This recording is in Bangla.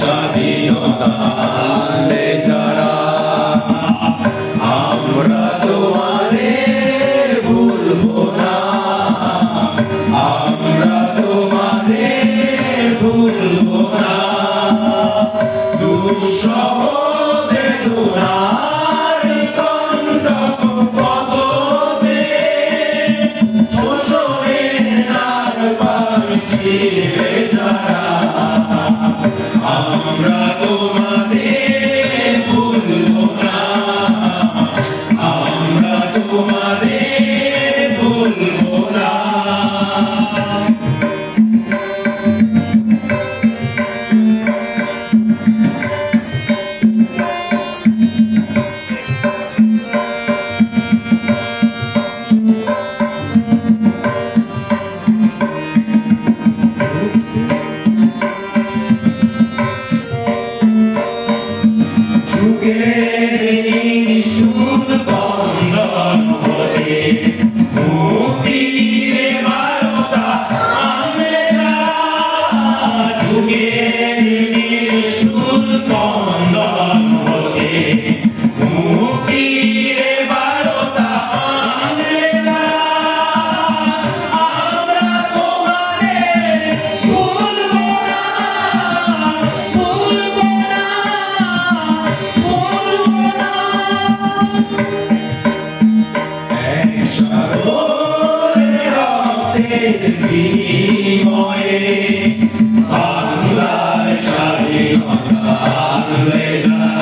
স্বাধীনতা বিনিময়ে বাংলার আনলে যারা